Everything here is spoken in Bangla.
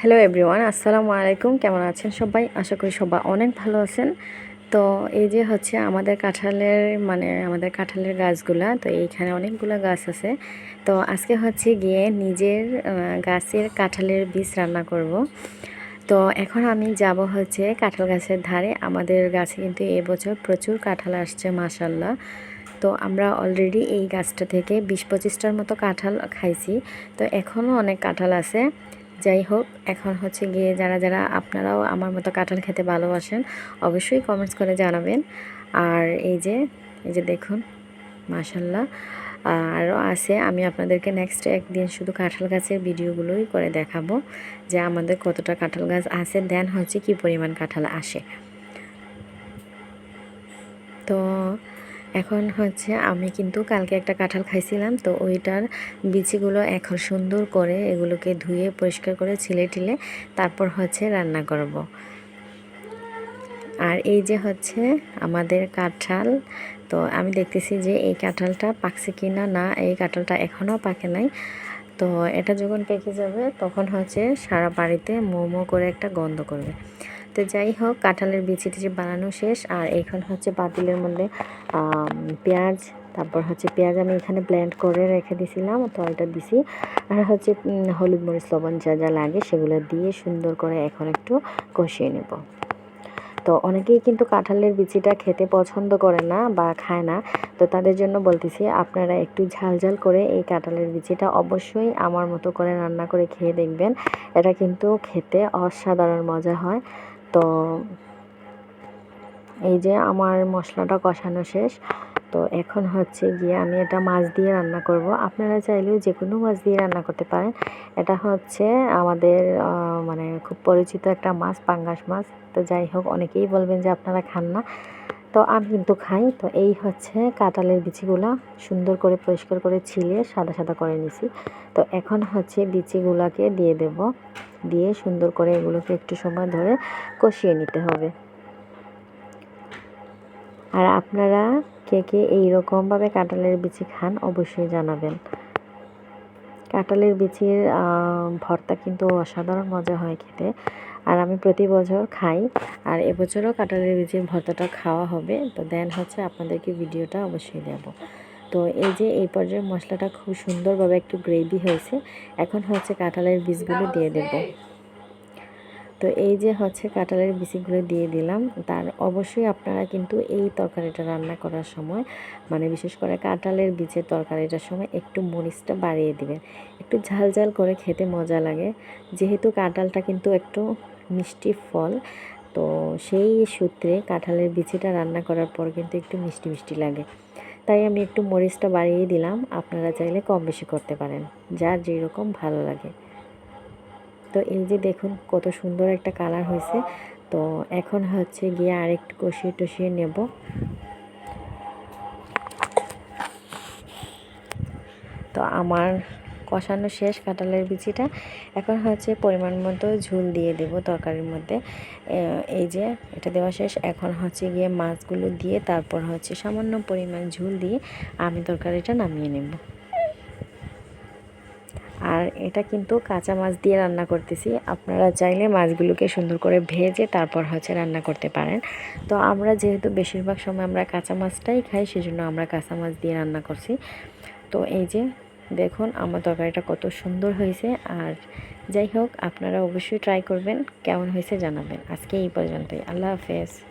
হ্যালো এভরিওয়ান আসসালামু আলাইকুম কেমন আছেন সবাই? আশা করি সবাই অনেক ভালো আছেন। তো এই যে হচ্ছে আমাদের কাঁঠালের মানে আমাদের কাঁঠালের গাছগুলা, তো এইখানে অনেকগুলো গাছ আছে। তো আজকে হচ্ছে গিয়ে নিজের গাছের কাঁঠালের বীজ রান্না করব। তো এখন আমি যাব হচ্ছে কাঁঠাল গাছের ধারে। আমাদের গাছে কিন্তু এবছর প্রচুর কাঁঠাল আসছে মাসাল্লাহ তো আমরা অলরেডি এই গাছটা থেকে বিশ পঁচিশটার মতো কাঁঠাল খাইছি। তো এখনও অনেক কাঁঠাল আছে। যাই হোক, এখন হচ্ছে গিয়ে যারা যারা আপনারাও আমার মতো কাঁঠাল খেতে ভালোবাসেন, অবশ্যই কমেন্টস করে জানাবেন। আর এই যে এই যে দেখুন মাশাল্লাহ আরও আছে, আমি আপনাদেরকে নেক্সট একদিন শুধু কাঁঠাল গাছের ভিডিওগুলোই করে দেখাবো, যে আমাদের কতটা কাঁঠাল গাছ আছে দেন হচ্ছে কি পরিমাণ কাঁঠাল আসে। তো এখন হচ্ছে আমি কিন্তু কালকে একটা কাঁঠাল খাইছিলাম, তো ওইটার বিচিগুলো এখন সুন্দর করে এগুলোকে ধুয়ে পরিষ্কার করে ছিলে টিলে তারপর হচ্ছে রান্না করব। আর এই যে হচ্ছে আমাদের কাঁঠাল, তো আমি দেখতেছি যে এই কাঁঠালটা পাকছে কি না না এই কাঁঠালটা এখনও পাকে নাই তো এটা যখন পেকে যাবে তখন হচ্ছে সারা বাড়িতে মোমো করে একটা গন্ধ করবে তো যাই হোক, কাঁঠালের বিচি টিচি বানানো শেষ, আর এখন হচ্ছে পাতিলের মধ্যে পেঁয়াজ, তারপর হচ্ছে পেঁয়াজ আমি এখানে ব্লেন্ড করে রেখে দিছিলাম, তো এটা দিছি। আর হচ্ছে হলুদ মরিচ, লবণ যা যা লাগে সেগুলো দিয়ে সুন্দর করে এখন একটু কষিয়ে নেব। তো অনেকেই কিন্তু কাঁঠালের বিচিটা খেতে পছন্দ করে না বা খায় না, তো তাদের জন্য বলতেছি, আপনারা একটু ঝাল ঝাল করে এই কাঁঠালের বিচিটা অবশ্যই আমার মতো করে রান্না করে খেয়ে দেখবেন। এটা কিন্তু খেতে অসাধারণ মজা হয়। তো এই যে আমার মশলাটা কষানো শেষ, তো এখন হচ্ছে গিয়ে আমি এটা মাছ দিয়ে রান্না করব। আপনারা চাইলেও যে কোনো মাছ দিয়ে রান্না করতে পারেন। এটা হচ্ছে আমাদের মানে খুব পরিচিত একটা মাছ, পাঙ্গাস মাছ। তো যাই হোক, অনেকেই বলবেন যে আপনারা খান না। তো আমি কিন্তু খাই। তো এই হচ্ছে কাঁঠালের বিচিগুলা সুন্দর করে পরিষ্কার করে ছিলে সাদা সাদা করে নিছি। তো এখন হচ্ছে বিচিগুলাকে দিয়ে দেব। দিয়ে সুন্দর করে এগুলোকে একটু সময় ধরে কষিয়ে নিতে হবে। আর আপনারা কে কে এইরকমভাবে কাঁঠালের বিচি খান অবশ্যই জানাবেন। কাঁঠালের বিচির ভর্তা কিন্তু অসাধারণ মজা হয় খেতে। আর আমি প্রতি বছর খাই। আর এবছরও কাঁঠালের বীজের ভর্তাটা খাওয়া হবে, তো দেন হচ্ছে আপনাদেরকে ভিডিওটা অবশ্যই দেব। তো এই যে এই পর্যায়ে মশলাটা খুব সুন্দরভাবে একটু গ্রেভি হয়েছে, এখন হচ্ছে কাঁঠালের বীজগুলো দিয়ে দেবো। তো এই যে হচ্ছে কাঁঠালের বিচিগুলো দিয়ে দিলাম, তার অবশ্যই আপনারা কিন্তু এই তরকারিটা রান্না করার সময় মানে বিশেষ করে কাঁঠালের বীজের তরকারিটার সময় একটু মরিচটা বাড়িয়ে দিবেন। একটু ঝাল ঝাল করে খেতে মজা লাগে, যেহেতু কাঁঠালটা কিন্তু একটু মিষ্টি ফল, তো সেই সূত্রে কাঁঠালের বিচিটা রান্না করার পর কিন্তু একটু মিষ্টি মিষ্টি লাগে। তাই আমি একটু মরিচটা বাড়িয়ে দিলাম, আপনারা চাইলে কম বেশি করতে পারেন, যার যেরকম ভালো লাগে। তো এই যে দেখুন কত সুন্দর একটা কালার হয়েছে। তো এখন হচ্ছে গিয়ে আরেকটু কষিয়ে টষিয়ে নেব। তো আমার কষানো শেষ কাঁঠালের বিচিটা। এখন হচ্ছে পরিমাণ মতো ঝোল দিয়ে দেব তরকারির মধ্যে। এই যে এটা দেওয়া শেষ। এখন হচ্ছে গিয়ে মাছগুলো দিয়ে তারপর হচ্ছে সামান্য পরিমাণ ঝোল দিয়ে আমি তরকারিটা নামিয়ে নেব। আর এটা কিন্তু কাঁচা মাছ দিয়ে রান্না করতেছি। আপনারা চাইলে মাছগুলোকে সুন্দর করে ভেজে তারপর হচ্ছে রান্না করতে পারেন। তো আমরা যেহেতু বেশিরভাগ সময় আমরা কাঁচা মাছটাই খাই, সেজন্য আমরা কাঁচা মাছ দিয়ে রান্না করছি। তো এই যে, দেখুন আমার তরকারিটা কত সুন্দর হয়েছে। আর যাই হোক, আপনারা অবশ্যই ট্রাই করবেন, কেমন হয়েছে জানাবেন। আজকে এই পর্যন্তই। আল্লাহ হাফেজ।